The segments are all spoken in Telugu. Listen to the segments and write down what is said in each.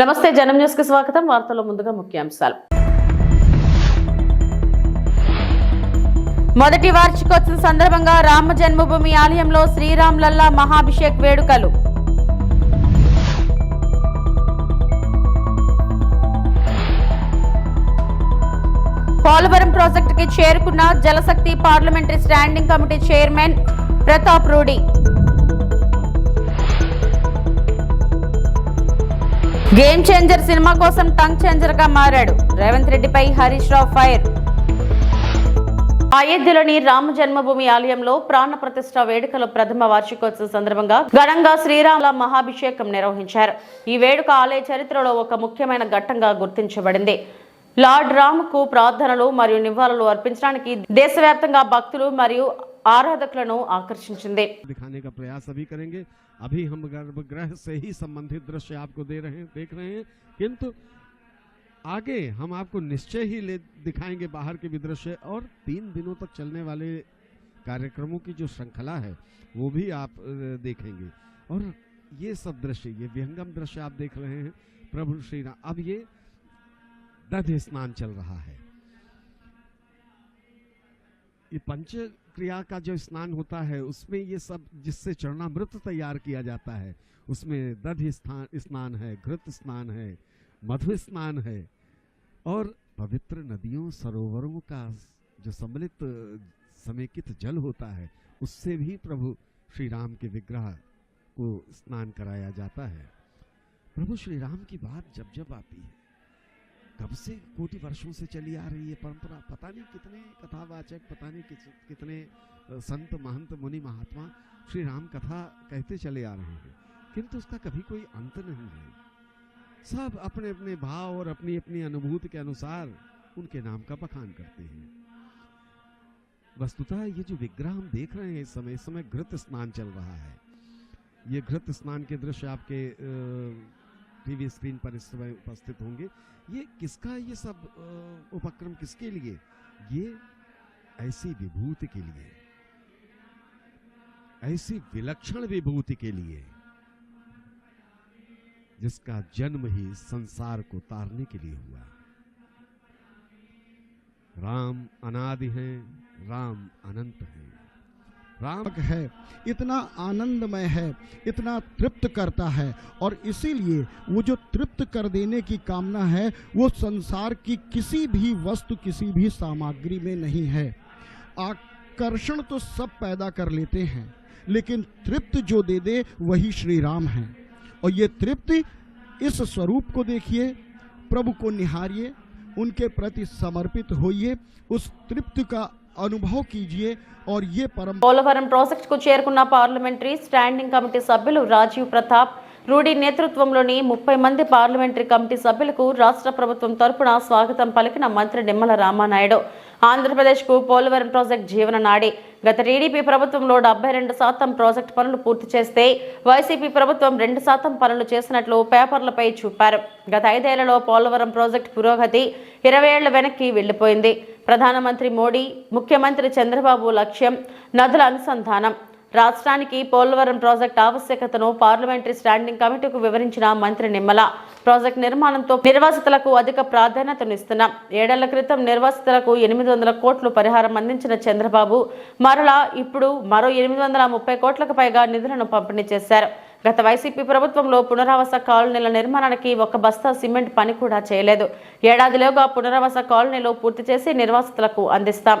నమస్తే జనం న్యూస్ కి స్వాగతం వార్తల్లో ముందుగా ముఖ్యాంశాలు మొదటి వార్షికోత్సవం సందర్భంగా రామ జన్మభూమి ఆలయంలో లల్లా మహాభిషేక్ వేడుకలు పోలవరం ప్రాజెక్టుకి చేరుకున్న Jalshakti parliamentary standing committee chairman Pratap Rudy game changer cinema కోసం టంగ్ చేంజర్ గా మారాడు రేవంత్ రెడ్డిపై హరీష్ రావు ఫైర్ అయోధ్యలోని రామ జన్మభూమి ఆలయంలో ప్రాణ ప్రతిష్ట వేడుకల ప్రథమ వార్షికోత్సవం సందర్భంగా ఘనంగా శ్రీరాముల మహాభిషేకం నిర్వహించారు ఈ వేడుక ఆలయ చరిత్రలో ఒక ముఖ్యమైన ఘట్టంగా గుర్తించబడింది లార్డ్ రామ్కు ప్రార్థనలు మరియు నివాళులు అర్పించడానికి దేశవ్యాప్తంగా భక్తులు మరియు ఆరాధకులను ఆకర్షించింది अभी हम गर्भगृह से ही संबंधित दृश्य आपको दे रहे हैं देख रहे हैं किंतु आगे हम आपको निश्चय ही ले दिखाएंगे बाहर के भी दृश्य और तीन दिनों तक चलने वाले कार्यक्रमों की जो श्रृंखला है वो भी आप देखेंगे और ये सब दृश्य ये विहंगम दृश्य आप देख रहे हैं प्रभु श्री राम अब ये दध स्नान चल रहा है ये पंच क्रिया का जो स्नान होता है उसमें ये सब जिससे चरणामृत तैयार किया जाता है उसमें दध स्थान स्नान है घृत स्नान है मधु स्नान है और पवित्र नदियों सरोवरों का जो सम्मिलित समेकित जल होता है उससे भी प्रभु श्री राम के विग्रह को स्नान कराया जाता है प्रभु श्री राम की बात जब जब आती है कब से कोटि वर्षों से चली आ रही है परंपरा पता नहीं कितने कथावाचक पता नहीं कि, कितने संत महंत मुनि महात्मा श्री राम कथा कहते चले आ रहे हैं किंतु उसका कभी कोई अंत नहीं है सब अपने अपने भाव और अपनी अपनी अनुभूति के अनुसार उनके नाम का बखान करते हैं वस्तुतः ये जो विग्रह हम देख रहे हैं इस समय इस समय घृत स्नान चल रहा है ये घृत स्नान के दृश्य आपके आ, टीवी स्क्रीन पर इस समय उपस्थित होंगे ये किसका ये सब उपक्रम किसके लिए ये ऐसी विभूति के लिए ऐसी विलक्षण विभूति के लिए जिसका जन्म ही संसार को तारने के लिए हुआ राम अनादि हैं राम अनंत हैं राम है इतना आनंदमय है इतना तृप्त करता है और इसीलिए वो जो तृप्त कर देने की कामना है वो संसार की किसी भी वस्तु किसी भी सामग्री में नहीं है आकर्षण तो सब पैदा कर लेते हैं लेकिन तृप्त जो दे दे वही श्री राम है और ये तृप्ति इस स्वरूप को देखिए प्रभु को निहारिए उनके प्रति समर्पित होइए उस तृप्त का अनुभव कीजिए और ये परम పోలవరం ప్రాజెక్టుకు చేరుకున్న పార్లమెంటరీ స్టాండింగ్ కమిటీ సభ్యులు రాజీవ్ ప్రతాప్ రూడీ నేతృత్వంలోని ముప్పై మంది పార్లమెంటరీ కమిటీ సభ్యులకు రాష్ట్ర ప్రభుత్వం తరపున స్వాగతం పలికిన మంత్రి నిమ్మల రామానాయుడు ఆంధ్రప్రదేశ్కు పోలవరం ప్రాజెక్టు జీవన నాడి గత టీడీపీ ప్రభుత్వంలో డెబ్బై రెండు శాతం ప్రాజెక్టు పనులు పూర్తి చేస్తే వైసీపీ ప్రభుత్వం రెండు శాతం పనులు చేసినట్లు పేపర్లపై చూపారు గత ఐదేళ్లలో పోలవరం ప్రాజెక్టు పురోగతి ఇరవై ఏళ్ల వెనక్కి వెళ్లిపోయింది ప్రధానమంత్రి మోడీ ముఖ్యమంత్రి చంద్రబాబు లక్ష్యం నదుల అనుసంధానం రాష్ట్రానికి పోలవరం ప్రాజెక్ట్ ఆవశ్యకతను పార్లమెంటరీ స్టాండింగ్ కమిటీకు వివరించిన మంత్రి నిమ్మల ప్రాజెక్టు నిర్మాణంతో నిర్వాసితులకు అధిక ప్రాధాన్యతనిస్తున్నాం ఏడేళ్ల క్రితం నిర్వాసితులకు ఎనిమిది వందల కోట్లు పరిహారం అందించిన చంద్రబాబు మరలా ఇప్పుడు మరో ఎనిమిది వందల ముప్పై కోట్లకు పైగా నిధులను పంపిణీ చేశారు గత వైసీపీ ప్రభుత్వంలో పునరావాస కాలనీల నిర్మాణానికి ఒక బస్తా సిమెంట్ పని కూడా చేయలేదు ఏడాదిలోగా పునరావాస కాలనీలు పూర్తి చేసి నిర్వాసితులకు అందిస్తాం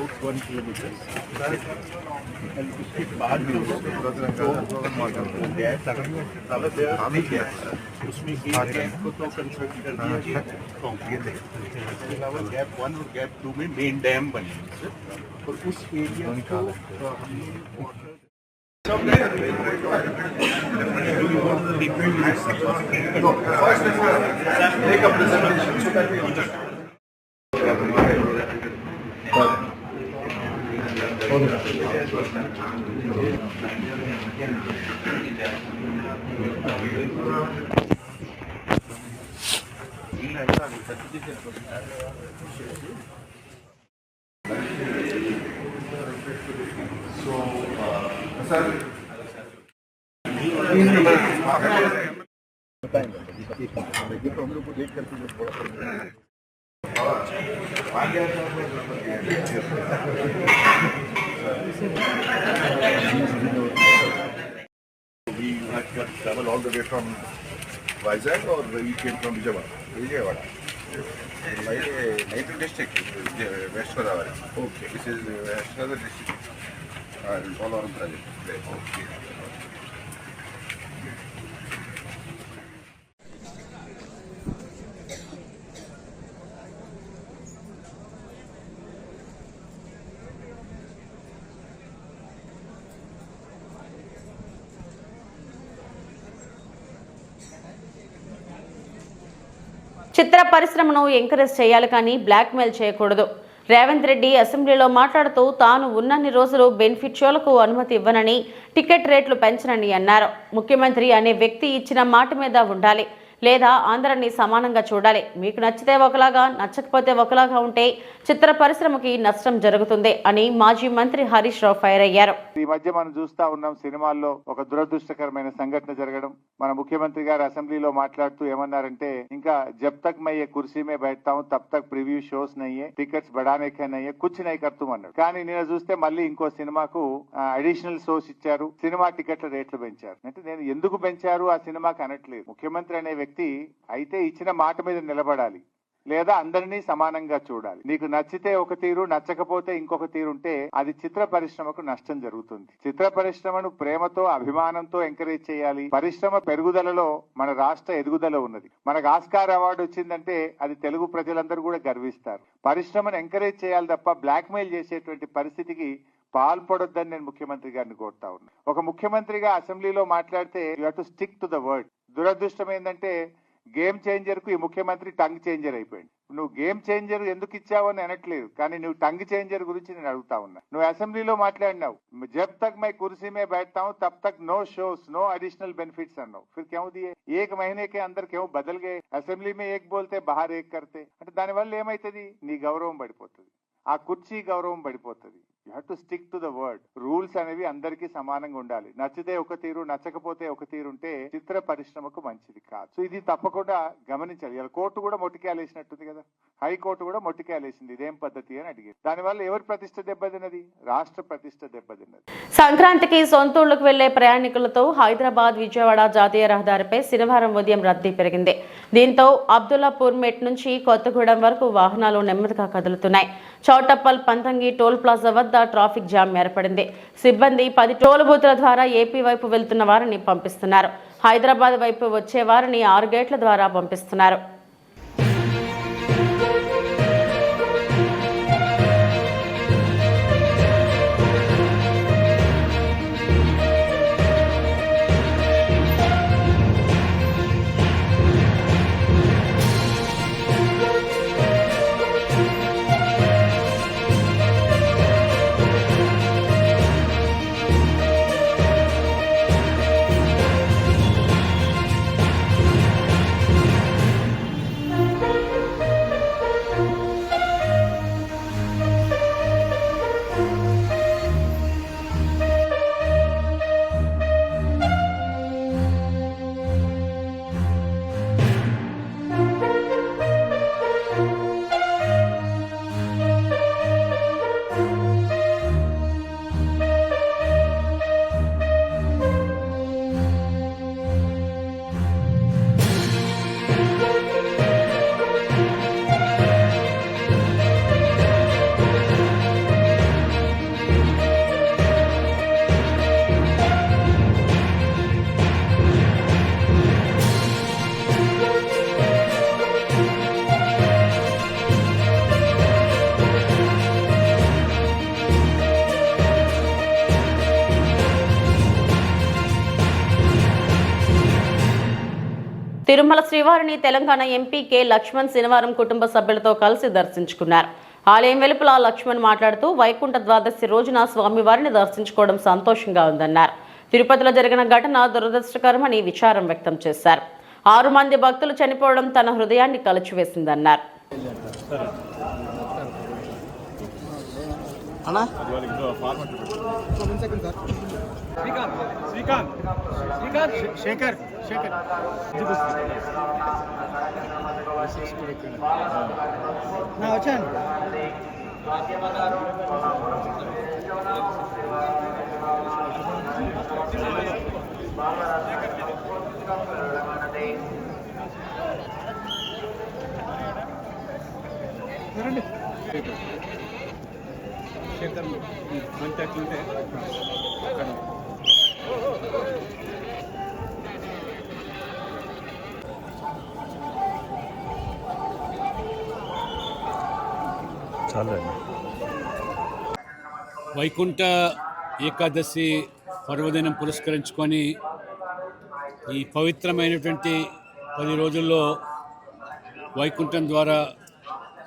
about one kilometer. उसके बाद भी उसमें गैप हाँ, को तो कंस्ट्रक्ट कर हाँ, दिया इसके अलावा गैप वन और गैप टू में मेन डैम बने और उस एरिया को हमने water First, let's take a presentation So, uh, sir, we had travel all the way from Vizag or we came from Vijayawada? Vijayawada. Native district, West Godavari. Okay. This is West Godavari district. All our projects. Okay. పరిశ్రమను ఎంకరేజ్ చేయాలి కానీ బ్లాక్మెయిల్ చేయకూడదు రేవంత్ రెడ్డి అసెంబ్లీలో మాట్లాడుతూ తాను ఉన్నన్ని రోజులు బెనిఫిట్ షోలకు అనుమతి ఇవ్వనని టికెట్ రేట్లు పెంచనని అన్నారు ముఖ్యమంత్రి అనే వ్యక్తి ఇచ్చిన మాట మీద ఉండాలి లేదా అందరినీ సమానంగా చూడాలి మీకు నచ్చితే ఒకలాగా నచ్చకపోతే ఒకలాగా ఉంటే చిత్ర పరిశ్రమకి నష్టం జరుగుతుంది అని మాజీ మంత్రి హరీష్ రావు ఫైర్ అయ్యారు ఈ మధ్య మనం చూస్తా ఉన్నాం సినిమాల్లో ఒక దురదృష్టకరమైన సంఘటన జరగడం మన ముఖ్యమంత్రి గారు అసెంబ్లీలో మాట్లాడుతూ ఏమన్నారంటే ఇంకా జబ్ తక్ మయ్యే కుర్సీ మే తప్ తక్ ప్రివ్యూ షోస్ నయ్యే టికెట్స్ బడానే నయ్యే కుచ్ నై కర్తం కానీ నేను చూస్తే మళ్ళీ ఇంకో సినిమాకు అడిషనల్ షోస్ ఇచ్చారు సినిమా టికెట్ల రేట్లు పెంచారు అంటే నేను ఎందుకు పెంచారు ఆ సినిమాకి అనట్లేదు ముఖ్యమంత్రి అనే వ్యక్తి వ్యక్తి అయితే ఇచ్చిన మాట మీద నిలబడాలి లేదా అందరినీ సమానంగా చూడాలి నీకు నచ్చితే ఒక తీరు నచ్చకపోతే ఇంకొక తీరు ఉంటే అది చిత్ర పరిశ్రమకు నష్టం జరుగుతుంది చిత్ర పరిశ్రమను ప్రేమతో అభిమానంతో ఎంకరేజ్ చేయాలి పరిశ్రమ పెరుగుదలలో మన రాష్ట్ర ఎదుగుదల ఉన్నది మనకు ఆస్కార్ అవార్డు వచ్చిందంటే అది తెలుగు ప్రజలందరూ కూడా గర్విస్తారు పరిశ్రమను ఎంకరేజ్ చేయాలి తప్ప బ్లాక్మెయిల్ చేసేటువంటి పరిస్థితికి పాల్పడొద్దని నేను ముఖ్యమంత్రి గారిని కోరుతా ఉన్నాను ఒక ముఖ్యమంత్రిగా అసెంబ్లీలో మాట్లాడితే you to stick to the word దురదృష్టం ఏంటంటే గేమ్ కు ఈ ముఖ్యమంత్రి టంగ్ చేంజర్ అయిపోయింది నువ్వు గేమ్ చేంజర్ ఎందుకు అని అనట్లేదు కానీ నువ్వు టంగ్ చేంజర్ గురించి నేను అడుగుతా ఉన్నా నువ్వు అసెంబ్లీలో మాట్లాడినావు జబ్ తక్ మై కుర్సీ మే బాము తప్ తక్ no shows no additional benefits అన్నావు ఫిర్ క్యూ దియే ఏక మహినే కే అందరు క్యూ బదల్ గే అసెంబ్లీ మే ఏక్ బోల్తే బహార్ ఏక్ కర్తే అంటే దానివల్ల ఏమైతుంది నీ గౌరవం పడిపోతుంది ఆ కుర్చీ గౌరవం పడిపోతుంది you have to stick to the word rules అనేవి అందరికి సమానంగా ఉండాలి నచ్చితే ఒక తీరు నచ్చకపోతే ఒక తీరు ఉంటే చిత్ర పరిశ్రమకు మంచిది కాదు సో ఇది తప్పకుండా గమనించాలి ఇలా కోర్టు కూడా మొట్టికేయాలేసినట్టుంది కదా హైకోర్టు కూడా మొట్టికేయాలేసింది ఇదేం పద్ధతి అని అడిగింది దానివల్ల ఎవరి ప్రతిష్ట దెబ్బతిన్నది రాష్ట్ర ప్రతిష్ట దెబ్బతిన్నది సంక్రాంతికి ఊళ్ళకు వెళ్లే ప్రయాణికులతో హైదరాబాద్ విజయవాడ జాతీయ రహదారిపై శనివారం ఉదయం రద్దీ పెరిగింది దీంతో అబ్దుల్లాపూర్ మెట్ నుంచి కొత్తగూడెం వరకు వాహనాలు నెమ్మదిగా కదులుతున్నాయి చౌటప్పల్ పంతంగి టోల్ ప్లాజా వద్ద ట్రాఫిక్ జామ్ ఏర్పడింది సిబ్బంది పది టోల్ బూతుల ద్వారా ఏపీ వైపు వెళ్తున్న వారిని పంపిస్తున్నారు హైదరాబాద్ వైపు వచ్చే వారిని ఆరు గేట్ల ద్వారా పంపిస్తున్నారు తిరుమల శ్రీవారిని తెలంగాణ ఎంపీ కె లక్ష్మణ్ శనివారం కుటుంబ సభ్యులతో కలిసి దర్శించుకున్నారు ఆలయం వెలుపల లక్ష్మణ్ మాట్లాడుతూ వైకుంఠ ద్వాదశి రోజున స్వామివారిని దర్శించుకోవడం సంతోషంగా ఉందన్నారు తిరుపతిలో జరిగిన ఘటన దురదృష్టకరమని విచారం వ్యక్తం చేశారు ఆరు మంది భక్తులు చనిపోవడం తన హృదయాన్ని కలిచివేసిందన్నారు అన్నా శ్రీకాంత్ శ్రీకాంత్ శ్రీకాంత్ శేఖర్ శేఖర్ వచ్చాను రండి చంద్రశేఖర్ మంచి అక్కడ వైకుంఠ ఏకాదశి పర్వదినం పురస్కరించుకొని ఈ పవిత్రమైనటువంటి పది రోజుల్లో వైకుంఠం ద్వారా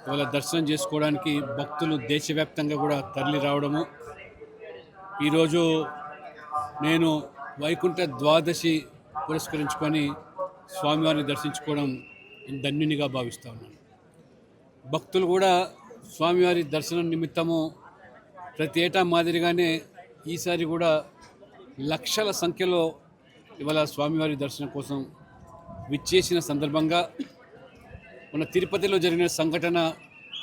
ఇవాళ దర్శనం చేసుకోవడానికి భక్తులు దేశవ్యాప్తంగా కూడా తరలి రావడము ఈరోజు నేను వైకుంఠ ద్వాదశి పురస్కరించుకొని స్వామివారిని దర్శించుకోవడం ధన్యునిగా భావిస్తూ ఉన్నాను భక్తులు కూడా స్వామివారి దర్శనం నిమిత్తము ప్రతి ఏటా మాదిరిగానే ఈసారి కూడా లక్షల సంఖ్యలో ఇవాళ స్వామివారి దర్శనం కోసం విచ్చేసిన సందర్భంగా మన తిరుపతిలో జరిగిన సంఘటన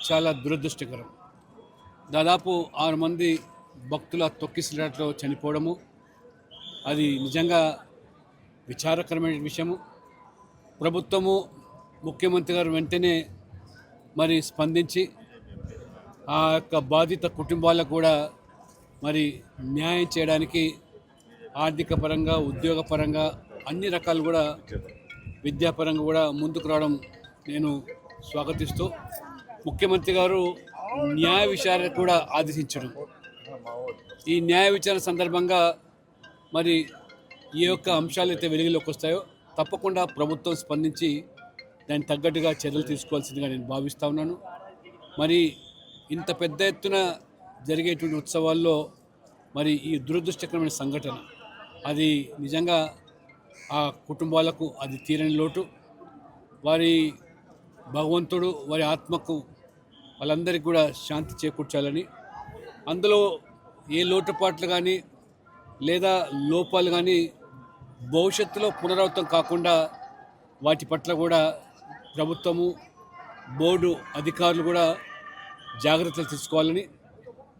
చాలా దురదృష్టకరం దాదాపు ఆరు మంది భక్తుల తొక్కిసలాటలో చనిపోవడము అది నిజంగా విచారకరమైన విషయము ప్రభుత్వము ముఖ్యమంత్రి గారు వెంటనే మరి స్పందించి ఆ యొక్క బాధిత కుటుంబాలకు కూడా మరి న్యాయం చేయడానికి ఆర్థిక పరంగా ఉద్యోగపరంగా అన్ని రకాలు కూడా విద్యాపరంగా కూడా ముందుకు రావడం నేను స్వాగతిస్తూ ముఖ్యమంత్రి గారు న్యాయ విచారణ కూడా ఆదేశించడం ఈ న్యాయ విచారణ సందర్భంగా మరి ఈ యొక్క అంశాలు అయితే వెలుగులోకి వస్తాయో తప్పకుండా ప్రభుత్వం స్పందించి దానికి తగ్గట్టుగా చర్యలు తీసుకోవాల్సిందిగా నేను భావిస్తూ ఉన్నాను మరి ఇంత పెద్ద ఎత్తున జరిగేటువంటి ఉత్సవాల్లో మరి ఈ దురదృష్టకరమైన సంఘటన అది నిజంగా ఆ కుటుంబాలకు అది తీరని లోటు వారి భగవంతుడు వారి ఆత్మకు వాళ్ళందరికీ కూడా శాంతి చేకూర్చాలని అందులో ఏ లోటుపాట్లు కానీ లేదా లోపాలు కానీ భవిష్యత్తులో పునరావృతం కాకుండా వాటి పట్ల కూడా ప్రభుత్వము బోర్డు అధికారులు కూడా జాగ్రత్తలు తీసుకోవాలని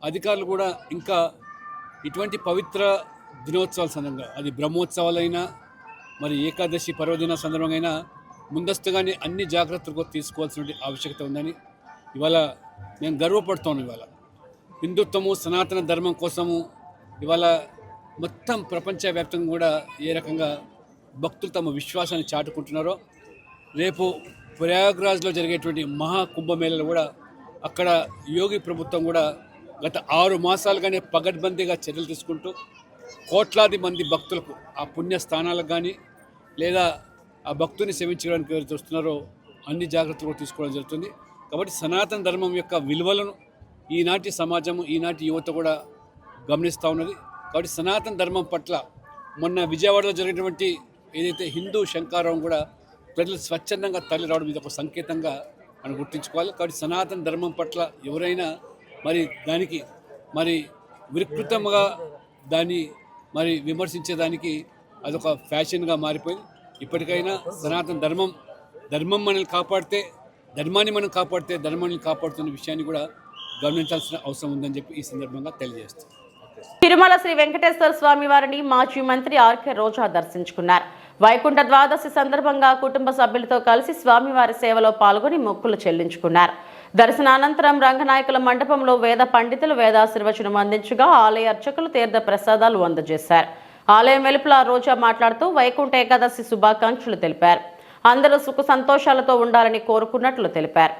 అధికారులు కూడా ఇంకా ఇటువంటి పవిత్ర దినోత్సవాల సందర్భంగా అది బ్రహ్మోత్సవాలైనా మరి ఏకాదశి పర్వదిన సందర్భంగా ముందస్తుగానే అన్ని జాగ్రత్తలు తీసుకోవాల్సిన ఆవశ్యకత ఉందని ఇవాళ నేను గర్వపడుతాను ఇవాళ హిందుత్వము సనాతన ధర్మం కోసము ఇవాళ మొత్తం ప్రపంచవ్యాప్తంగా కూడా ఏ రకంగా భక్తులు తమ విశ్వాసాన్ని చాటుకుంటున్నారో రేపు ప్రయాగ్రాజ్లో జరిగేటువంటి మహాకుంభమేళలో కూడా అక్కడ యోగి ప్రభుత్వం కూడా గత ఆరు మాసాలుగానే పగడ్బందీగా చర్యలు తీసుకుంటూ కోట్లాది మంది భక్తులకు ఆ పుణ్య స్థానాలకు కానీ లేదా ఆ భక్తుని సేవించడానికి ఎవరైతే వస్తున్నారో అన్ని జాగ్రత్తలు కూడా తీసుకోవడం జరుగుతుంది కాబట్టి సనాతన ధర్మం యొక్క విలువలను ఈనాటి సమాజము ఈనాటి యువత కూడా గమనిస్తూ ఉన్నది కాబట్టి సనాతన ధర్మం పట్ల మొన్న విజయవాడలో జరిగినటువంటి ఏదైతే హిందూ శంకారం కూడా ప్రజలు స్వచ్ఛందంగా తల్లి రావడం ఇది ఒక సంకేతంగా మనం గుర్తించుకోవాలి కాబట్టి సనాతన ధర్మం పట్ల ఎవరైనా మరి దానికి మరి వికృతంగా దాన్ని మరి విమర్శించేదానికి అదొక ఫ్యాషన్గా మారిపోయింది ఇప్పటికైనా సనాతన ధర్మం ధర్మం మనల్ని కాపాడితే ధర్మాన్ని మనం కాపాడితే ధర్మాన్ని కాపాడుతున్న విషయాన్ని కూడా గమనించాల్సిన అవసరం ఉందని చెప్పి ఈ సందర్భంగా తెలియజేస్తుంది తిరుమల శ్రీ వెంకటేశ్వర స్వామి వారిని మాజీ మంత్రి ఆర్కే రోజా దర్శించుకున్నారు వైకుంఠ ద్వాదశి సందర్భంగా కుటుంబ సభ్యులతో కలిసి స్వామివారి సేవలో పాల్గొని మొక్కులు చెల్లించుకున్నారు దర్శనానంతరం రంగనాయకుల మండపంలో వేద పండితులు వేదాశీర్వచనం అందించగా ఆలయ అర్చకులు తీర్థ ప్రసాదాలు అందజేశారు ఆలయం వెలుపల రోజా మాట్లాడుతూ వైకుంఠ ఏకాదశి శుభాకాంక్షలు తెలిపారు అందరూ సుఖ సంతోషాలతో ఉండాలని కోరుకున్నట్లు తెలిపారు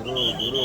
గురు గురు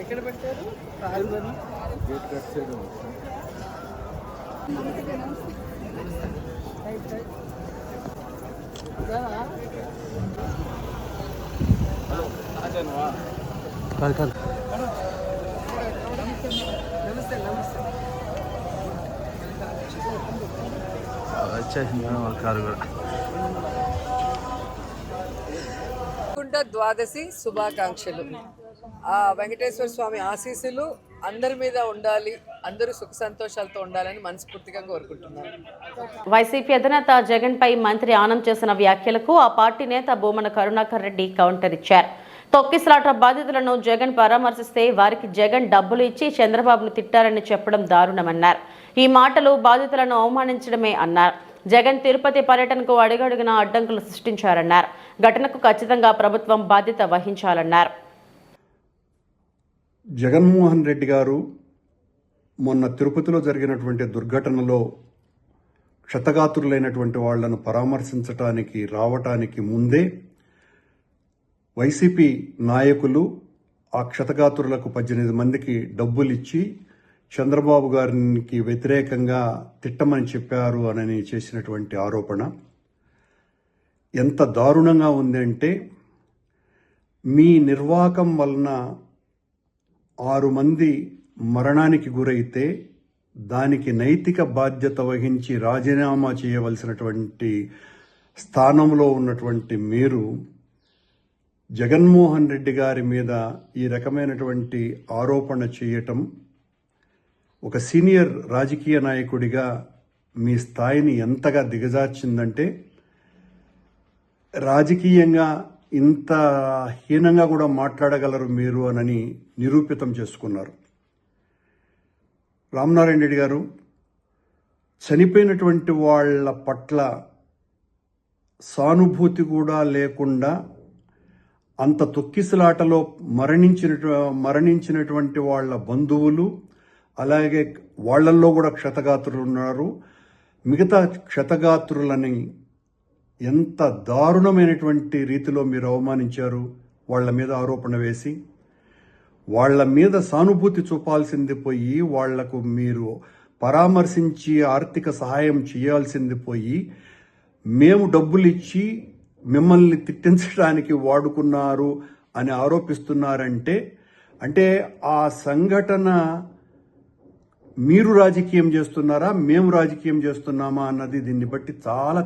ఎక్కడ కాదు కాదు నమస్తే నమస్తే వచ్చేసింది ద్వాదశి శుభాకాంక్షలు ఆ వెంకటేశ్వర స్వామి ఆశీస్సులు అందరి మీద ఉండాలి అందరూ సుఖ సంతోషాలతో ఉండాలని మనస్ఫూర్తిగా కోరుకుంటున్నారు వైసీపీ అధినేత జగన్ పై మంత్రి ఆనం చేసిన వ్యాఖ్యలకు ఆ పార్టీ నేత భూమన కరుణాకర్ రెడ్డి కౌంటర్ ఇచ్చారు తొక్కిసలాట బాధితులను జగన్ పరామర్శిస్తే వారికి జగన్ డబ్బులు ఇచ్చి చంద్రబాబును తిట్టారని చెప్పడం దారుణమన్నారు ఈ మాటలు బాధితులను అవమానించడమే అన్నారు జగన్ తిరుపతి పర్యటనకు అడుగడుగున అడ్డంకులు సృష్టించారన్నారు ఘటనకు ఖచ్చితంగా ప్రభుత్వం బాధ్యత వహించాలన్నారు జగన్మోహన్ రెడ్డి గారు మొన్న తిరుపతిలో జరిగినటువంటి దుర్ఘటనలో క్షతగాతురులైనటువంటి వాళ్లను పరామర్శించటానికి రావటానికి ముందే వైసీపీ నాయకులు ఆ క్షతగాతురులకు పద్దెనిమిది మందికి డబ్బులిచ్చి చంద్రబాబు గారికి వ్యతిరేకంగా తిట్టమని చెప్పారు అని చేసినటువంటి ఆరోపణ ఎంత దారుణంగా ఉందంటే మీ నిర్వాకం వలన ఆరు మంది మరణానికి గురైతే దానికి నైతిక బాధ్యత వహించి రాజీనామా చేయవలసినటువంటి స్థానంలో ఉన్నటువంటి మీరు జగన్మోహన్ రెడ్డి గారి మీద ఈ రకమైనటువంటి ఆరోపణ చేయటం ఒక సీనియర్ రాజకీయ నాయకుడిగా మీ స్థాయిని ఎంతగా దిగజార్చిందంటే రాజకీయంగా ఇంత హీనంగా కూడా మాట్లాడగలరు మీరు అనని నిరూపితం చేసుకున్నారు రామనారాయణ రెడ్డి గారు చనిపోయినటువంటి వాళ్ళ పట్ల సానుభూతి కూడా లేకుండా అంత తొక్కిసలాటలో మరణించిన మరణించినటువంటి వాళ్ళ బంధువులు అలాగే వాళ్లల్లో కూడా క్షతగాత్రులు ఉన్నారు మిగతా క్షతగాత్రులని ఎంత దారుణమైనటువంటి రీతిలో మీరు అవమానించారు వాళ్ల మీద ఆరోపణ వేసి వాళ్ల మీద సానుభూతి చూపాల్సింది పోయి వాళ్లకు మీరు పరామర్శించి ఆర్థిక సహాయం చేయాల్సింది పోయి మేము డబ్బులు ఇచ్చి మిమ్మల్ని తిట్టించడానికి వాడుకున్నారు అని ఆరోపిస్తున్నారంటే అంటే ఆ సంఘటన మీరు రాజకీయం చేస్తున్నారా మేము రాజకీయం చేస్తున్నామా అన్నది దీన్ని బట్టి చాలా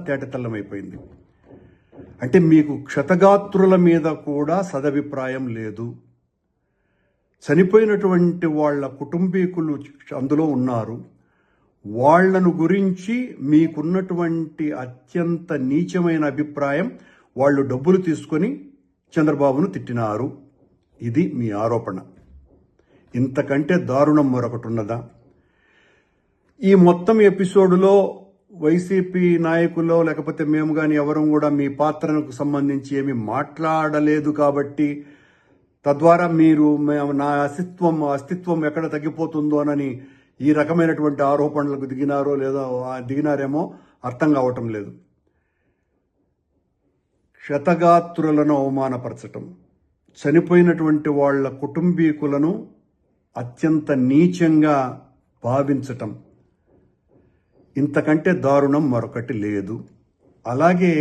అయిపోయింది అంటే మీకు క్షతగాత్రుల మీద కూడా సదభిప్రాయం లేదు చనిపోయినటువంటి వాళ్ళ కుటుంబీకులు అందులో ఉన్నారు వాళ్లను గురించి మీకున్నటువంటి అత్యంత నీచమైన అభిప్రాయం వాళ్ళు డబ్బులు తీసుకొని చంద్రబాబును తిట్టినారు ఇది మీ ఆరోపణ ఇంతకంటే దారుణం మరొకటి ఉన్నదా ఈ మొత్తం ఎపిసోడ్లో వైసీపీ నాయకుల్లో లేకపోతే మేము కానీ ఎవరూ కూడా మీ పాత్రకు సంబంధించి ఏమి మాట్లాడలేదు కాబట్టి తద్వారా మీరు నా అస్తిత్వం అస్తిత్వం ఎక్కడ తగ్గిపోతుందోనని ఈ రకమైనటువంటి ఆరోపణలకు దిగినారో లేదా దిగినారేమో అర్థం కావటం లేదు క్షతగాత్రులను అవమానపరచటం చనిపోయినటువంటి వాళ్ళ కుటుంబీకులను అత్యంత నీచంగా భావించటం ఇంతకంటే దారుణం మరొకటి లేదు అలాగే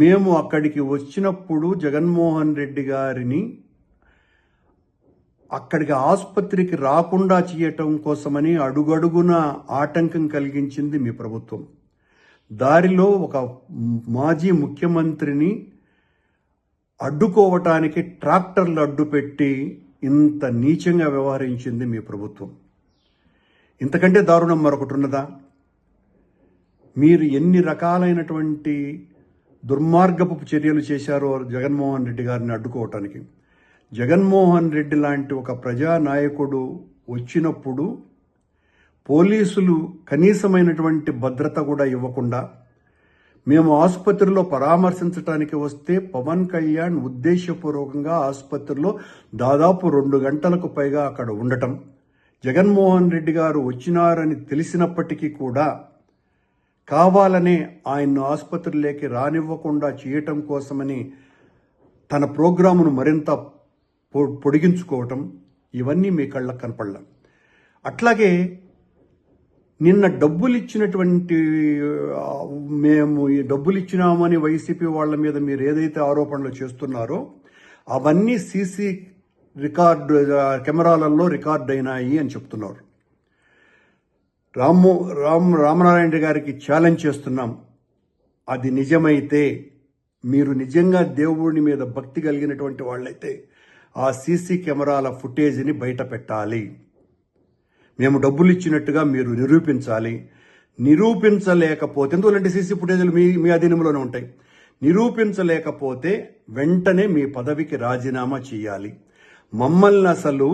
మేము అక్కడికి వచ్చినప్పుడు జగన్మోహన్ రెడ్డి గారిని అక్కడికి ఆసుపత్రికి రాకుండా చేయటం కోసమని అడుగడుగున ఆటంకం కలిగించింది మీ ప్రభుత్వం దారిలో ఒక మాజీ ముఖ్యమంత్రిని అడ్డుకోవటానికి ట్రాక్టర్లు అడ్డుపెట్టి ఇంత నీచంగా వ్యవహరించింది మీ ప్రభుత్వం ఇంతకంటే దారుణం మరొకటి ఉన్నదా మీరు ఎన్ని రకాలైనటువంటి దుర్మార్గపు చర్యలు చేశారో జగన్మోహన్ రెడ్డి గారిని అడ్డుకోవటానికి జగన్మోహన్ రెడ్డి లాంటి ఒక ప్రజానాయకుడు వచ్చినప్పుడు పోలీసులు కనీసమైనటువంటి భద్రత కూడా ఇవ్వకుండా మేము ఆసుపత్రిలో పరామర్శించడానికి వస్తే పవన్ కళ్యాణ్ ఉద్దేశపూర్వకంగా ఆసుపత్రిలో దాదాపు రెండు గంటలకు పైగా అక్కడ ఉండటం జగన్మోహన్ రెడ్డి గారు వచ్చినారని తెలిసినప్పటికీ కూడా కావాలనే ఆయన్ను ఆసుపత్రిలోకి రానివ్వకుండా చేయటం కోసమని తన ప్రోగ్రామును మరింత పొడిగించుకోవటం ఇవన్నీ మీ కళ్ళకు కనపడలా అట్లాగే నిన్న డబ్బులు ఇచ్చినటువంటి మేము ఈ డబ్బులు ఇచ్చినామని వైసీపీ వాళ్ళ మీద మీరు ఏదైతే ఆరోపణలు చేస్తున్నారో అవన్నీ సీసీ రికార్డు కెమెరాలలో రికార్డ్ అయినాయి అని చెప్తున్నారు రాము రామ్ రామనారాయణ గారికి ఛాలెంజ్ చేస్తున్నాం అది నిజమైతే మీరు నిజంగా దేవుడి మీద భక్తి కలిగినటువంటి వాళ్ళైతే ఆ సీసీ కెమెరాల ఫుటేజ్ని బయట పెట్టాలి మేము డబ్బులు ఇచ్చినట్టుగా మీరు నిరూపించాలి నిరూపించలేకపోతే ఎందుకంటే సీసీ ఫుటేజీలు మీ మీ అధీనంలోనే ఉంటాయి నిరూపించలేకపోతే వెంటనే మీ పదవికి రాజీనామా చేయాలి మమ్మల్ని అసలు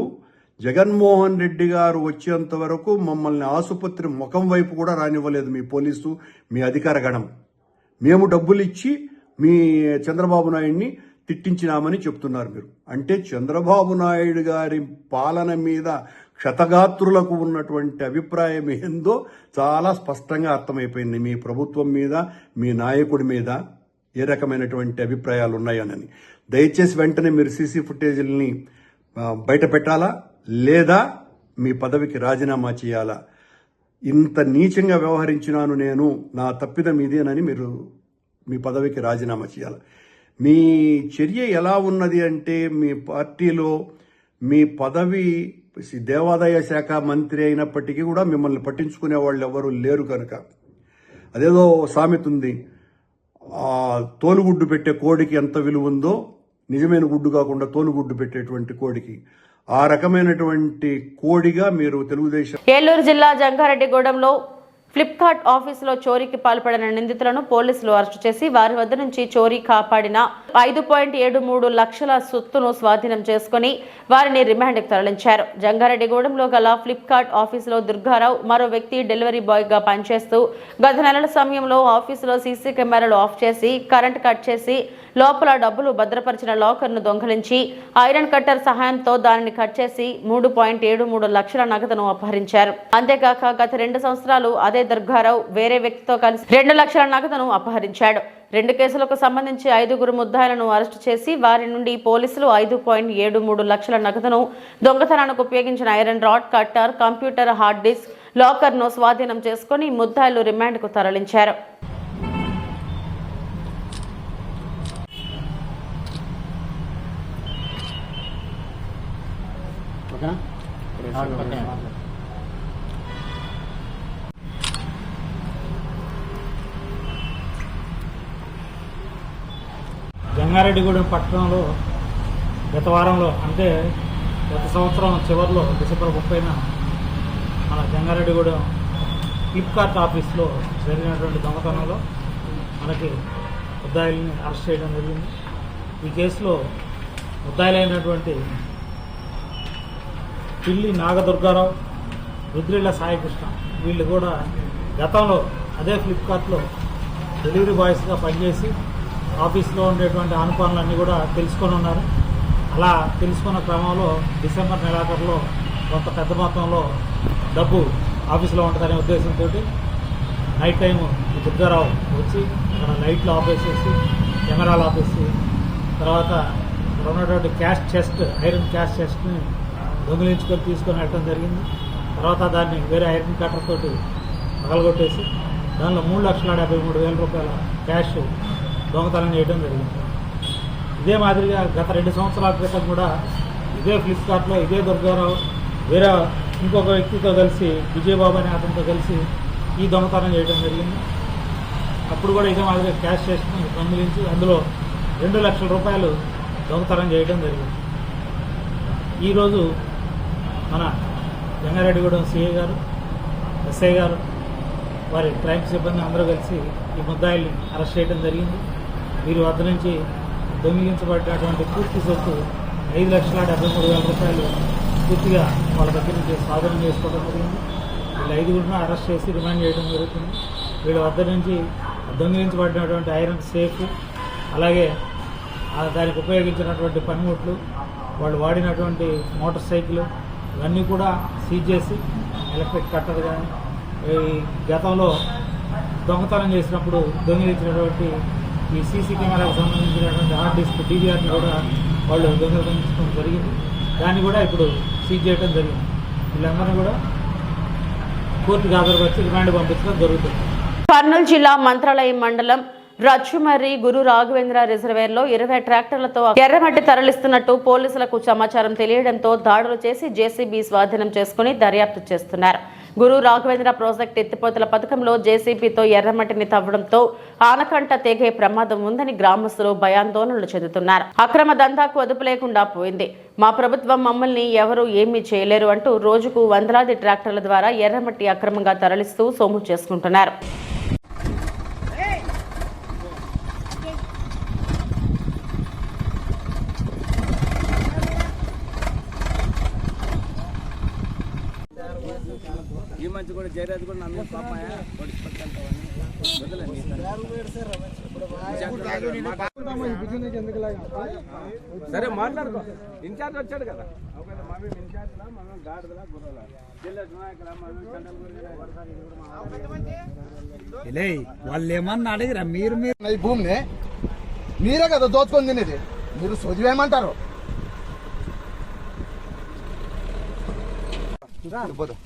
జగన్మోహన్ రెడ్డి గారు వచ్చేంత వరకు మమ్మల్ని ఆసుపత్రి ముఖం వైపు కూడా రానివ్వలేదు మీ పోలీసు మీ అధికార గణం మేము డబ్బులు ఇచ్చి మీ చంద్రబాబు నాయుడిని తిట్టించినామని చెప్తున్నారు మీరు అంటే చంద్రబాబు నాయుడు గారి పాలన మీద క్షతగాత్రులకు ఉన్నటువంటి అభిప్రాయం ఏందో చాలా స్పష్టంగా అర్థమైపోయింది మీ ప్రభుత్వం మీద మీ నాయకుడి మీద ఏ రకమైనటువంటి అభిప్రాయాలు ఉన్నాయనని దయచేసి వెంటనే మీరు సీసీ ఫుటేజీలని బయట పెట్టాలా లేదా మీ పదవికి రాజీనామా చేయాలా ఇంత నీచంగా వ్యవహరించినాను నేను నా తప్పిదం ఇదేనని మీరు మీ పదవికి రాజీనామా చేయాలి మీ చర్య ఎలా ఉన్నది అంటే మీ పార్టీలో మీ పదవి దేవాదాయ శాఖ మంత్రి అయినప్పటికీ కూడా మిమ్మల్ని పట్టించుకునే వాళ్ళు ఎవరు లేరు కనుక అదేదో సామెత ఉంది తోలుగుడ్డు పెట్టే కోడికి ఎంత విలువ ఉందో నిజమైన గుడ్డు కాకుండా గుడ్డు పెట్టేటువంటి కోడికి ఆ రకమైనటువంటి కోడిగా మీరు తెలుగుదేశం ఏలూరు జిల్లా జంగారెడ్డిగూడెంలో ఫ్లిప్కార్ట్ ఆఫీసులో చోరీకి పాల్పడిన నిందితులను పోలీసులు అరెస్టు చేసి వారి వద్ద నుంచి చోరీ కాపాడిన ఐదు పాయింట్ ఏడు మూడు లక్షల సొత్తును స్వాధీనం చేసుకుని వారిని రిమాండ్కు తరలించారు జంగారెడ్డిగూడెంలో గల ఫ్లిప్కార్ట్ ఆఫీసులో దుర్గారావు మరో వ్యక్తి డెలివరీ బాయ్గా పనిచేస్తూ గత నెలల సమయంలో ఆఫీసులో సీసీ కెమెరాలు ఆఫ్ చేసి కరెంట్ కట్ చేసి లోపల డబ్బులు భద్రపరిచిన లాకర్ను దొంగలించి ఐరన్ కట్టర్ సహాయంతో దానిని కట్ చేసి మూడు పాయింట్ ఏడు మూడు లక్షల నగదును అపహరించారు అంతేకాక గత రెండు సంవత్సరాలు అదే దుర్గారావు వేరే వ్యక్తితో కలిసి రెండు లక్షల నగదును అపహరించాడు రెండు కేసులకు సంబంధించి ఐదుగురు ముద్దాయిలను అరెస్టు చేసి వారి నుండి పోలీసులు ఐదు పాయింట్ ఏడు మూడు లక్షల నగదును దొంగతనానికి ఉపయోగించిన iron rod cutter computer hard disk లాకర్ను స్వాధీనం చేసుకుని ముద్దాయిలు రిమాండ్ కు తరలించారు ఓకేనా సింగారెడ్డిగూడెం పట్టణంలో గత వారంలో అంటే గత సంవత్సరం చివరిలో డిసెంబర్ ముప్పైన మన సింగారెడ్డిగూడెం ఫ్లిప్కార్ట్ ఆఫీస్లో జరిగినటువంటి దొంగతనంలో మనకి ఉద్దాయిల్ని అరెస్ట్ చేయడం జరిగింది ఈ కేసులో ఉద్దాయిలైనటువంటి పిల్లి నాగదుర్గారావు రుద్రిళ్ళ సాయికృష్ణ వీళ్ళు కూడా గతంలో అదే ఫ్లిప్కార్ట్లో డెలివరీ బాయ్స్గా పనిచేసి ఆఫీస్లో ఉండేటువంటి అనుకూలన్నీ కూడా తెలుసుకొని ఉన్నారు అలా తెలుసుకున్న క్రమంలో డిసెంబర్ నెలాఖరులో కొంత పెద్ద మొత్తంలో డబ్బు ఆఫీస్లో ఉంటుందనే ఉద్దేశంతో నైట్ టైము దుర్గారావు వచ్చి అక్కడ లైట్లు ఆఫీస్ చేసి కెమెరాలు ఆఫీస్ తర్వాత ఇక్కడ ఉన్నటువంటి క్యాష్ చెస్ట్ ఐరన్ క్యాష్ చెస్ట్ని దొంగిలించుకొని తీసుకొని వెళ్ళడం జరిగింది తర్వాత దాన్ని వేరే ఐరన్ కట్టర్తో పగలగొట్టేసి దానిలో మూడు లక్షల డెబ్బై మూడు వేల రూపాయల క్యాష్ దొంగతనం చేయడం జరిగింది ఇదే మాదిరిగా గత రెండు సంవత్సరాల క్రితం కూడా ఇదే ఫ్లిప్కార్ట్లో ఇదే దుర్గారావు వేరే ఇంకొక వ్యక్తితో కలిసి విజయబాబు అనే అతనితో కలిసి ఈ దొంగతనం చేయడం జరిగింది అప్పుడు కూడా ఇదే మాదిరిగా క్యాష్ చేసుకుని దొంగిలించి అందులో రెండు లక్షల రూపాయలు దొంగతనం చేయడం జరిగింది ఈరోజు మన జంగారెడ్డిగూడెం సిఐ గారు ఎస్ఐ గారు వారి క్రైమ్ సిబ్బంది అందరూ కలిసి ఈ ముద్దాయిల్ని అరెస్ట్ చేయడం జరిగింది వీరి వద్ద నుంచి దొంగిలించబడ్డటువంటి పూర్తి సొత్తు ఐదు లక్షల డెబ్బై మూడు వేల రూపాయలు పూర్తిగా వాళ్ళ దగ్గర నుంచి స్వాధీనం చేసుకోవడం జరిగింది వీళ్ళు ఐదుగురిని అరెస్ట్ చేసి రిమాండ్ చేయడం జరుగుతుంది వీళ్ళ వద్ద నుంచి దొంగిలించబడినటువంటి ఐరన్ సేఫ్ అలాగే దానికి ఉపయోగించినటువంటి పనిముట్లు వాళ్ళు వాడినటువంటి మోటార్ సైకిల్ ఇవన్నీ కూడా సీజ్ చేసి ఎలక్ట్రిక్ కట్టర్ కానీ ఈ గతంలో దొంగతనం చేసినప్పుడు దొంగిలించినటువంటి ఈ సీసీ కెమెరాకు సంబంధించినటువంటి హార్డ్ డిస్క్ డీవీఆర్ని కూడా వాళ్ళు దొంగలించడం జరిగింది దాన్ని కూడా ఇప్పుడు సీజ్ చేయడం జరిగింది వీళ్ళందరినీ కూడా కోర్టుకు హాజరుపరిచి రిమాండ్ పంపించడం జరుగుతుంది కర్నూలు జిల్లా మంత్రాలయం మండలం రచ్చుమర్రి గురు రాఘవేంద్ర రిజర్వేర్ లో ఇరవై ట్రాక్టర్లతో ఎర్రమట్టి తరలిస్తున్నట్టు పోలీసులకు సమాచారం తెలియడంతో దాడులు చేసి జేసీబీ స్వాధీనం చేసుకుని దర్యాప్తు చేస్తున్నారు గురు రాఘవేంద్ర ప్రాజెక్ట్ ఎత్తిపోతల పథకంలో జేసీబీతో ఎర్రమట్టిని తవ్వడంతో ఆనకంట తెగే ప్రమాదం ఉందని గ్రామస్తులు భయాందోళనలు చెందుతున్నారు అక్రమ దందాకు అదుపు లేకుండా పోయింది మా ప్రభుత్వం మమ్మల్ని ఎవరూ ఏమీ చేయలేరు అంటూ రోజుకు వందలాది ట్రాక్టర్ల ద్వారా ఎర్రమట్టి అక్రమంగా తరలిస్తూ సోము చేసుకుంటున్నారు జయరాజ్ కూడా నమ్మే పాపాయ సరే మాట్లాడుకో ఇన్ఛార్జ్ వచ్చాడు కదా వాళ్ళు ఏమన్నా అడిగిరా మీరు మీరు ఈ భూమిని మీరే కదా దోచుకొని తినేది మీరు సోదివేమంటారు పోదాం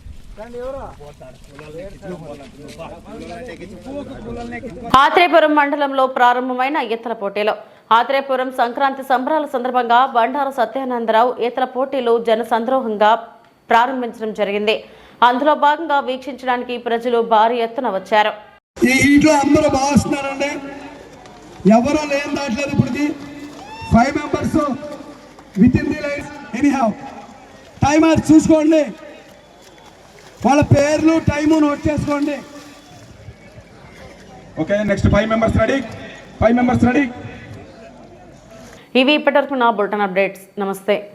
ఆత్రేపురం మండలంలో ప్రారంభమైన ఈతల పోటీలు ఆత్రేపురం సంక్రాంతి సంబరాల సందర్భంగా బండారు సత్యానందరావు ఈతల పోటీలు జనసంద్రోహంగా ప్రారంభించడం జరిగింది అందులో భాగంగా వీక్షించడానికి ప్రజలు భారీ ఎత్తున వచ్చారు చూసుకోండి వాళ్ళ పేర్లు టైము నోట్ చేసుకోండి okay next five members ready five members ready ఇవి ఇప్పటివరకు నా బుల్టన్ అప్డేట్స్ నమస్తే